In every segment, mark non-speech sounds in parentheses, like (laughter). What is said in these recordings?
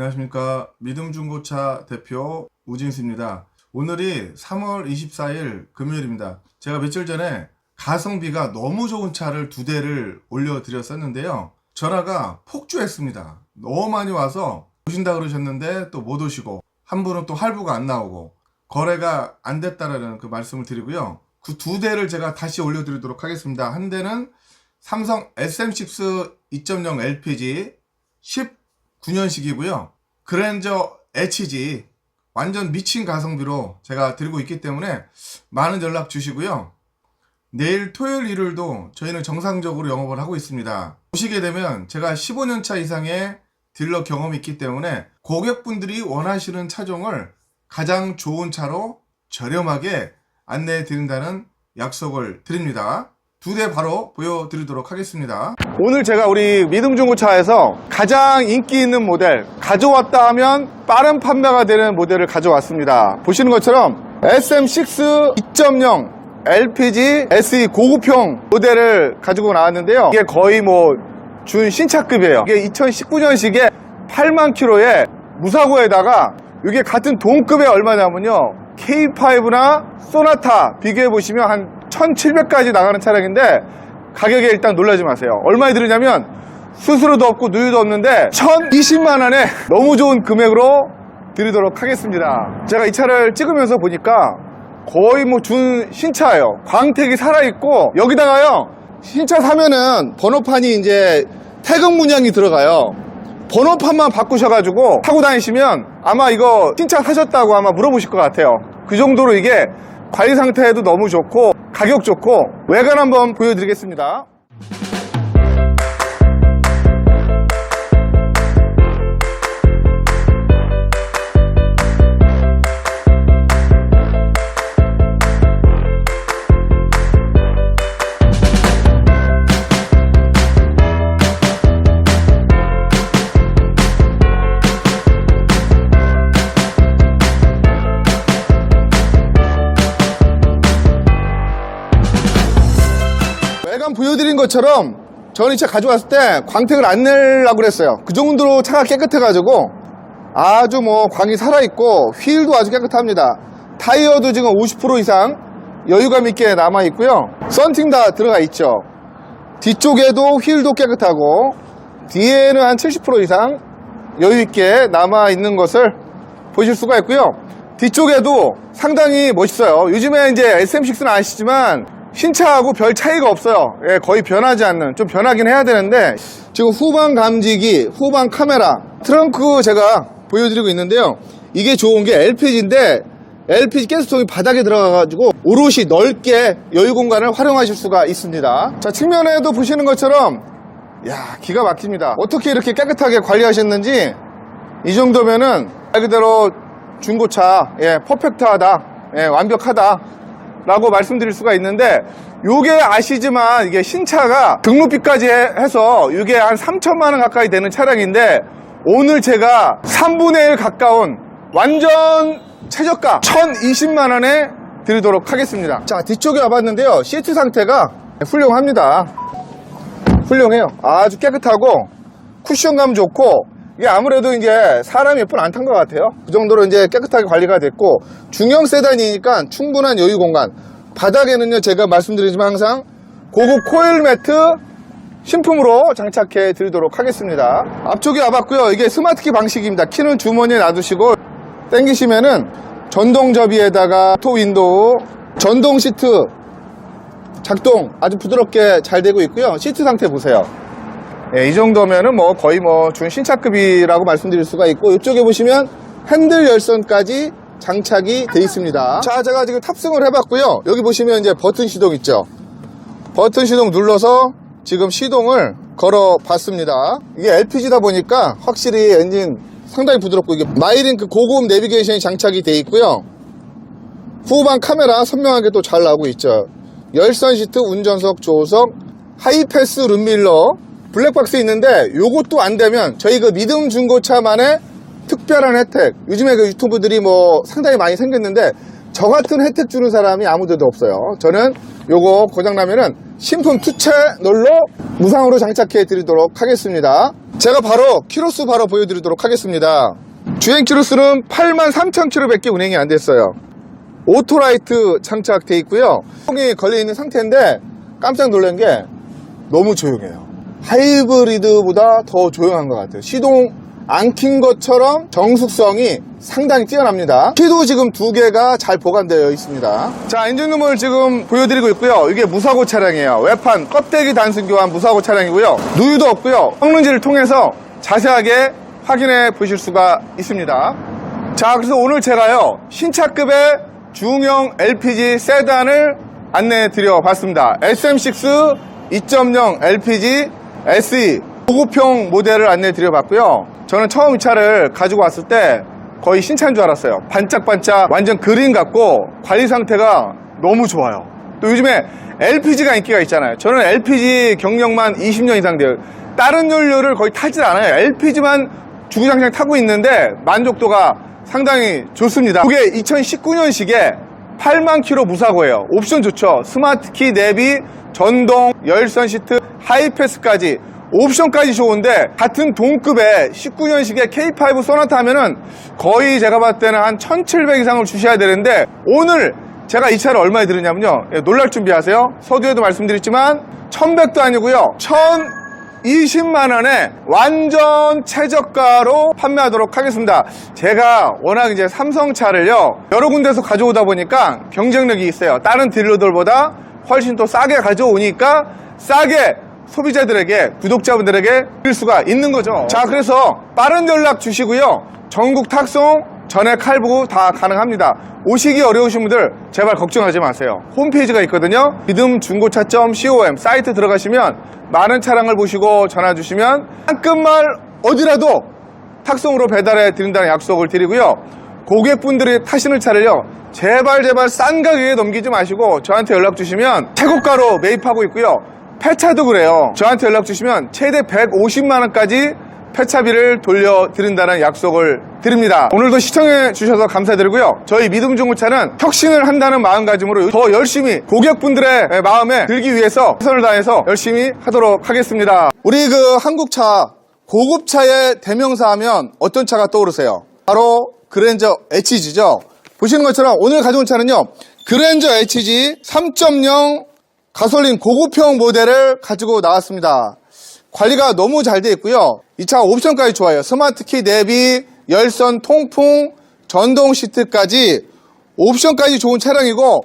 안녕하십니까. 믿음중고차 대표 우진수입니다. 오늘이 3월 24일 금요일입니다. 제가 며칠 전에 가성비가 너무 좋은 차를 두 대를 올려드렸었는데요. 전화가 폭주했습니다. 너무 많이 와서 오신다 그러셨는데 또 못 오시고 한 분은 또 할부가 안 나오고 거래가 안 됐다라는 그 말씀을 드리고요. 그 두 대를 제가 다시 올려드리도록 하겠습니다. 한 대는 삼성 SM6 2.0 LPG 19년식이고요. 그랜저 HG 완전 미친 가성비로 제가 드리고 있기 때문에 많은 연락 주시고요. 내일 토요일 일요일도 저희는 정상적으로 영업을 하고 있습니다. 오시게 되면 제가 15년 차 이상의 딜러 경험이 있기 때문에 고객분들이 원하시는 차종을 가장 좋은 차로 저렴하게 안내해 드린다는 약속을 드립니다. 두 대 바로 보여드리도록 하겠습니다. 오늘 제가 우리 믿음중고차에서 가장 인기 있는 모델 가져왔다 하면 빠른 판매가 되는 모델을 가져왔습니다. 보시는 것처럼 SM6 2.0 LPG SE 고급형 모델을 가지고 나왔는데요. 이게 거의 뭐 준 신차급이에요. 이게 2019년식에 8만 킬로에 무사고에다가 이게 같은 동급에 얼마냐면요. K5나 소나타 비교해 보시면 한 1700까지 나가는 차량인데 가격에 일단 놀라지 마세요. 얼마에 들으냐면 수수료도 없고 누유도 없는데 1020만 원에 너무 좋은 금액으로 드리도록 하겠습니다. 제가 이 차를 찍으면서 보니까 거의 뭐 준 신차예요. 광택이 살아있고 여기다가요 신차 사면은 번호판이 이제 태극 문양이 들어가요. 번호판만 바꾸셔가지고 타고 다니시면 아마 이거 신차 사셨다고 아마 물어보실 것 같아요. 그 정도로 이게 관리 상태도 너무 좋고 가격 좋고 외관 한번 보여드리겠습니다. 것처럼 저는 이 차 가져왔을 때 광택을 안 내려고 그랬어요. 그 정도로 차가 깨끗해가지고 아주 뭐 광이 살아있고 휠도 아주 깨끗합니다. 타이어도 지금 50% 이상 여유감 있게 남아있고요. 썬팅 다 들어가 있죠. 뒤쪽에도 휠도 깨끗하고 뒤에는 한 70% 이상 여유 있게 남아 있는 것을 보실 수가 있고요. 뒤쪽에도 상당히 멋있어요. 요즘에 이제 SM6는 아시지만 신차하고 별 차이가 없어요. 예, 거의 변하지 않는 좀 변하긴 해야 되는데 지금 후방 감지기, 후방 카메라, 트렁크 제가 보여드리고 있는데요. 이게 좋은 게 LPG인데 LPG 가스통이 바닥에 들어가가지고 오롯이 넓게 여유 공간을 활용하실 수가 있습니다. 자 측면에도 보시는 것처럼 야 기가 막힙니다. 어떻게 이렇게 깨끗하게 관리하셨는지 이 정도면은 말 그대로 중고차 예 퍼펙트하다 예 완벽하다 라고 말씀드릴 수가 있는데 요게 아시지만 이게 신차가 등록비까지 해- 해서 이게 한 3천만 원 가까이 되는 차량인데 오늘 제가 3분의 1 가까운 완전 최저가 1,020만 원에 드리도록 하겠습니다. 자 뒤쪽에 와봤는데요 시트 상태가 훌륭합니다. 훌륭해요. 아주 깨끗하고 쿠션감 좋고 이게 아무래도 이제 사람이 몇분안탄 것 같아요. 그 정도로 이제 깨끗하게 관리가 됐고 중형 세단이니까 충분한 여유 공간. 바닥에는요 제가 말씀드리지만 항상 고급 코일 매트 신품으로 장착해 드리도록 하겠습니다. 앞쪽에 와봤고요. 이게 스마트키 방식입니다. 키는 주머니에 놔두시고 당기시면은 전동 접이에다가 토 윈도우, 전동 시트 작동 아주 부드럽게 잘 되고 있고요. 시트 상태 보세요. 예, 이 정도면은 뭐 거의 뭐 준 신차급이라고 말씀드릴 수가 있고 이쪽에 보시면 핸들 열선까지 장착이 되어 있습니다. 자, 제가 지금 탑승을 해봤고요. 여기 보시면 이제 버튼 시동 있죠. 버튼 시동 눌러서 지금 시동을 걸어 봤습니다. 이게 LPG다 보니까 확실히 엔진 상당히 부드럽고 이게 마이링크 고고음 내비게이션이 장착이 되어 있고요. 후방 카메라 선명하게 또 잘 나오고 있죠. 열선 시트, 운전석, 조수석, 하이패스 룸밀러, 블랙박스 있는데 요것도 안 되면 저희 그 믿음 중고차만의 특별한 혜택. 요즘에 그 유튜브들이 뭐 상당히 많이 생겼는데 저 같은 혜택 주는 사람이 아무데도 없어요. 저는 요거 고장나면은 신품 투체 널로 무상으로 장착해 드리도록 하겠습니다. 제가 바로 키로수 바로 보여드리도록 하겠습니다. 주행 키로수는 8만 3천 킬로밖에 운행이 안 됐어요. 오토라이트 장착돼 있고요. 통이 걸려 있는 상태인데 깜짝 놀란 게 너무 조용해요. 하이브리드보다 더 조용한 것 같아요. 시동 안 킨 것처럼 정숙성이 상당히 뛰어납니다. 키도 지금 두 개가 잘 보관되어 있습니다. 자, 엔진룸을 지금 보여드리고 있고요. 이게 무사고 차량이에요. 외판 껍데기 단순 교환 무사고 차량이고요. 누유도 없고요. 성능지를 통해서 자세하게 확인해 보실 수가 있습니다. 자, 그래서 오늘 제가요, 신차급의 중형 LPG 세단을 안내해 드려 봤습니다. SM6 2.0 LPG SE 고급형 모델을 안내해 드려 봤고요. 저는 처음 이 차를 가지고 왔을 때 거의 신차인 줄 알았어요. 반짝반짝 완전 그린 같고 관리 상태가 너무 좋아요. 또 요즘에 LPG가 인기가 있잖아요. 저는 LPG 경력만 20년 이상 돼요. 다른 연료를 거의 타질 않아요. LPG만 주구장창 타고 있는데 만족도가 상당히 좋습니다. 그게 2019년식에 8만 킬로 무사고예요. 옵션 좋죠. 스마트키 내비, 전동, 열선 시트, 하이패스까지 옵션까지 좋은데 같은 동급의 19년식의 K5 소나타 하면은 거의 제가 봤을 때는 한 1700 이상을 주셔야 되는데 오늘 제가 이 차를 얼마에 들었냐면요. 예, 놀랄 준비하세요. 서두에도 말씀드렸지만 1100도 아니고요. 1020만 원에 완전 최저가로 판매하도록 하겠습니다. 제가 워낙 이제 삼성차를요. 여러 군데서 가져오다 보니까 경쟁력이 있어요. 다른 딜러들보다 훨씬 또 싸게 가져오니까 싸게 소비자들에게 구독자분들에게 드릴 수가 있는 거죠. 자, 그래서 빠른 연락 주시고요. 전국 탁송 전에 칼부고 다 가능합니다. 오시기 어려우신 분들 제발 걱정하지 마세요. 홈페이지가 있거든요. 믿음중고차.com 사이트 들어가시면 많은 차량을 보시고 전화 주시면 한 끝말 어디라도 탁송으로 배달해 드린다는 약속을 드리고요. 고객분들이 타시는 차를요. 제발 제발 싼 가격에 넘기지 마시고 저한테 연락 주시면 최고가로 매입하고 있고요. 폐차도 그래요. 저한테 연락 주시면 최대 150만 원까지 폐차비를 돌려드린다는 약속을 드립니다. 오늘도 시청해 주셔서 감사드리고요. 저희 믿음중고차는 혁신을 한다는 마음가짐으로 더 열심히 고객분들의 마음에 들기 위해서 최선을 다해서 열심히 하도록 하겠습니다. 우리 그 한국차 고급차의 대명사 하면 어떤 차가 떠오르세요? 바로 그랜저 HG죠. 보시는 것처럼 오늘 가져온 차는요. 그랜저 HG 3.0 가솔린 고급형 모델을 가지고 나왔습니다. 관리가 너무 잘 되어 있고요. 이 차가 옵션까지 좋아요. 스마트 키 내비, 열선 통풍, 전동 시트까지 옵션까지 좋은 차량이고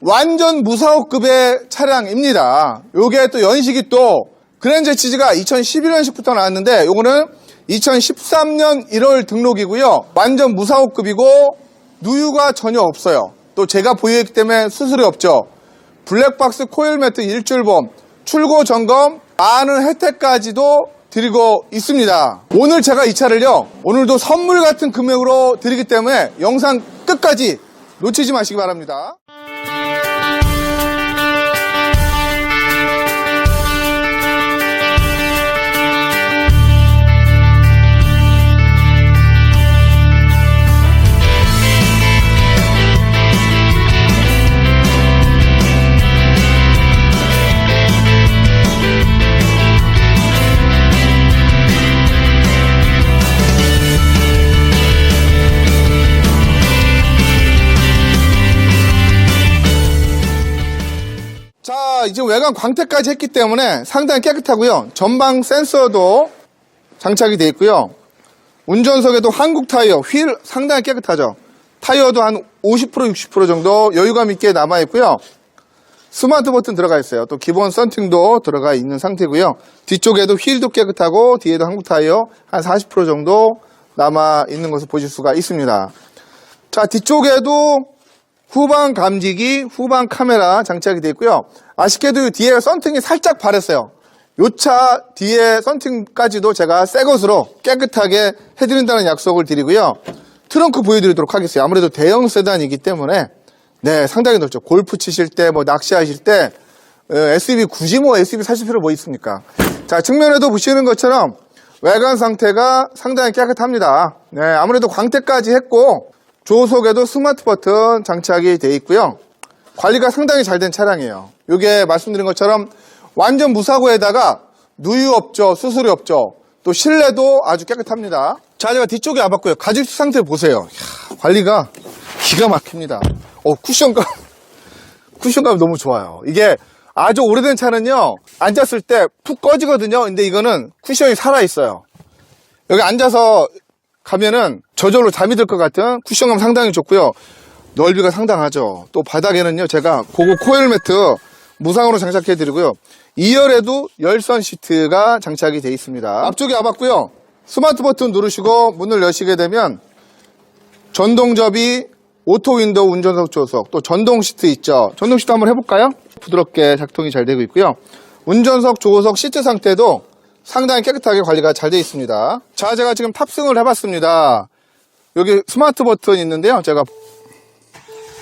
완전 무사호급의 차량입니다. 요게 또 연식이 또 그랜저 치즈가 2011년식부터 나왔는데 요거는 2013년 1월 등록이고요. 완전 무사호급이고 누유가 전혀 없어요. 또 제가 보유했기 때문에 수수료 없죠. 블랙박스 코일 매트 일주일보험, 출고 점검, 많은 혜택까지도 드리고 있습니다. 오늘 제가 이 차를요, 오늘도 선물 같은 금액으로 드리기 때문에 영상 끝까지 놓치지 마시기 바랍니다. 이제 외관 광택까지 했기 때문에 상당히 깨끗하고요. 전방 센서도 장착이 되어 있고요. 운전석에도 한국 타이어, 휠 상당히 깨끗하죠. 타이어도 한 50% 60% 정도 여유감 있게 남아 있고요. 스마트 버튼 들어가 있어요. 또 기본 썬팅도 들어가 있는 상태고요. 뒤쪽에도 휠도 깨끗하고 뒤에도 한국 타이어 한 40% 정도 남아 있는 것을 보실 수가 있습니다. 자, 뒤쪽에도 후방 감지기, 후방 카메라 장착이 되어 있고요. 아쉽게도 뒤에 썬팅이 살짝 바랬어요. 요 차 뒤에 썬팅까지도 제가 새 것으로 깨끗하게 해드린다는 약속을 드리고요. 트렁크 보여드리도록 하겠어요. 아무래도 대형 세단이기 때문에 네 상당히 넓죠. 골프 치실 때, 뭐 낚시하실 때 어, SUV 굳이 뭐 SUV 사실 필요 뭐 있습니까? 자 측면에도 보시는 것처럼 외관 상태가 상당히 깨끗합니다. 네 아무래도 광택까지 했고 조속에도 스마트 버튼 장착이 되어 있고요. 관리가 상당히 잘 된 차량이에요. 이게 말씀드린 것처럼 완전 무사고에다가 누유 없죠, 수수료 없죠. 또또 실내도 아주 깨끗합니다. 자, 제가 뒤쪽에 와봤고요. 가죽 상태 보세요. 이야, 관리가 기가 막힙니다. 어, 쿠션감, (laughs) 쿠션감이 너무 좋아요. 이게 아주 오래된 차는요, 앉았을 때 푹 꺼지거든요. 근데 이거는 쿠션이 살아있어요. 여기 앉아서 가면은 저절로 잠이 들 것 같은 쿠션감 상당히 좋고요. 넓이가 상당하죠. 또 바닥에는요, 제가 고급 코일 매트 무상으로 장착해 드리고요. 2열에도 열선 시트가 장착이 되어 있습니다. 앞쪽에 와봤고요. 스마트 버튼 누르시고 문을 여시게 되면 전동 접이 오토 윈도우 운전석 조석 또 전동 시트 있죠. 전동 시트 한번 해볼까요? 부드럽게 작동이 잘 되고 있고요. 운전석 조석 시트 상태도 상당히 깨끗하게 관리가 잘 되어 있습니다. 자, 제가 지금 탑승을 해봤습니다. 여기 스마트 버튼이 있는데요. 제가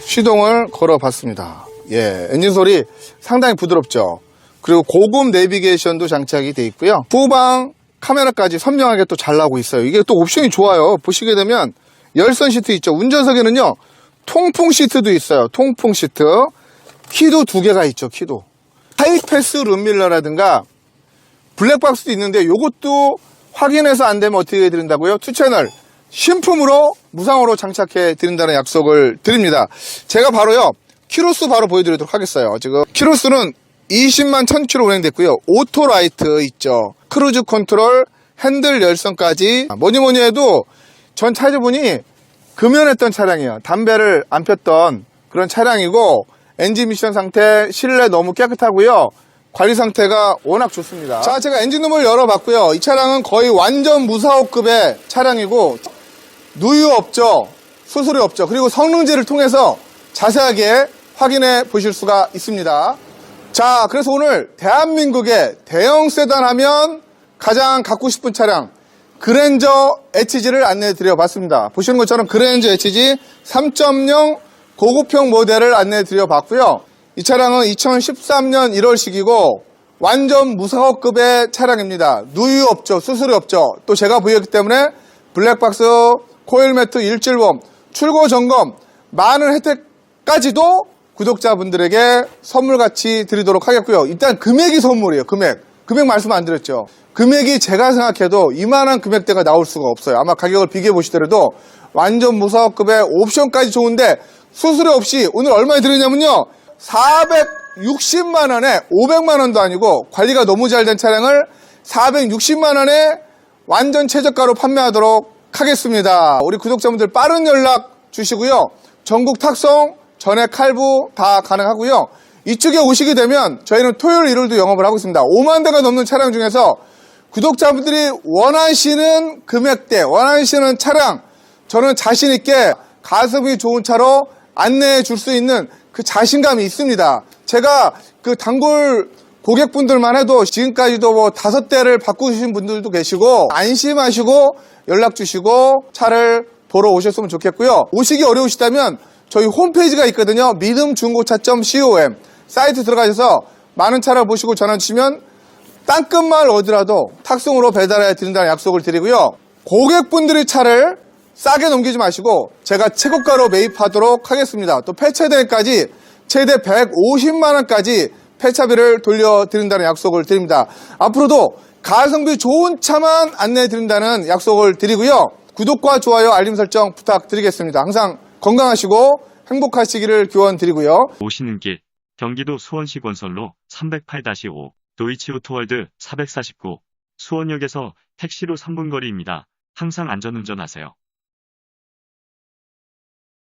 시동을 걸어 봤습니다. 예, 엔진 소리 상당히 부드럽죠. 그리고 고급 내비게이션도 장착이 되어 있고요. 후방 카메라까지 선명하게 또 잘 나오고 있어요. 이게 또 옵션이 좋아요. 보시게 되면 열선 시트 있죠. 운전석에는요, 통풍 시트도 있어요. 통풍 시트. 키도 두 개가 있죠. 키도. 하이패스 룸밀러라든가 블랙박스도 있는데 이것도 확인해서 안 되면 어떻게 해드린다고요? 투 채널 신품으로 무상으로 장착해 드린다는 약속을 드립니다. 제가 바로요 키로수 바로 보여드리도록 하겠어요. 지금 키로수는 20만 1000km 운행됐고요. 오토라이트 있죠. 크루즈 컨트롤, 핸들 열선까지 뭐니 뭐니 해도 전 차주분이 금연했던 차량이에요. 담배를 안 폈던 그런 차량이고 엔진 미션 상태 실내 너무 깨끗하고요. 관리 상태가 워낙 좋습니다. 자, 제가 엔진룸을 열어봤고요. 이 차량은 거의 완전 무사호급의 차량이고 누유 없죠. 수수료 없죠. 그리고 성능지를 통해서 자세하게 확인해 보실 수가 있습니다. 자, 그래서 오늘 대한민국의 대형 세단 하면 가장 갖고 싶은 차량 그랜저 HG를 안내해 드려 봤습니다. 보시는 것처럼 그랜저 HG 3.0 고급형 모델을 안내해 드려 봤고요. 이 차량은 2013년 1월식이고 완전 무사고급의 차량입니다. 누유 없죠. 수수료 없죠. 또 제가 부여했기 때문에 블랙박스, 코일 매트, 일질범, 출고 점검, 많은 혜택까지도 구독자분들에게 선물같이 드리도록 하겠고요. 일단 금액이 선물이에요. 금액. 금액 말씀 안 드렸죠. 금액이 제가 생각해도 이만한 금액대가 나올 수가 없어요. 아마 가격을 비교해 보시더라도 완전 무사급의 옵션까지 좋은데 수수료 없이 오늘 얼마에 드리냐면요. 460만 원에 500만 원도 아니고 관리가 너무 잘 된 차량을 460만 원에 완전 최저가로 판매하도록 하겠습니다. 우리 구독자분들 빠른 연락 주시고요. 전국 탁송, 전액 할부 다 가능하고요. 이쪽에 오시게 되면 저희는 토요일, 일요일도 영업을 하고 있습니다. 5만 대가 넘는 차량 중에서 구독자분들이 원하시는 금액대, 원하시는 차량, 저는 자신 있게 가성비 좋은 차로 안내해 줄 수 있는 그 자신감이 있습니다. 제가 그 단골 고객분들만 해도 지금까지도 뭐 다섯 대를 바꾸신 분들도 계시고 안심하시고 연락 주시고 차를 보러 오셨으면 좋겠고요. 오시기 어려우시다면 저희 홈페이지가 있거든요. 믿음중고차.com 사이트 들어가셔서 많은 차를 보시고 전화 주시면 땅끝마을 어디라도 탁송으로 배달해 드린다는 약속을 드리고요. 고객분들이 차를 싸게 넘기지 마시고 제가 최고가로 매입하도록 하겠습니다. 또 폐차 대까지 최대 150만 원까지 폐차비를 돌려드린다는 약속을 드립니다. 앞으로도 가성비 좋은 차만 안내해 드린다는 약속을 드리고요. 구독과 좋아요, 알림 설정 부탁드리겠습니다. 항상 건강하시고 행복하시기를 기원 드리고요. 오시는 길 경기도 수원시 건설로 308-5 도이치오토월드 449 수원역에서 택시로 3분 거리입니다. 항상 안전운전하세요.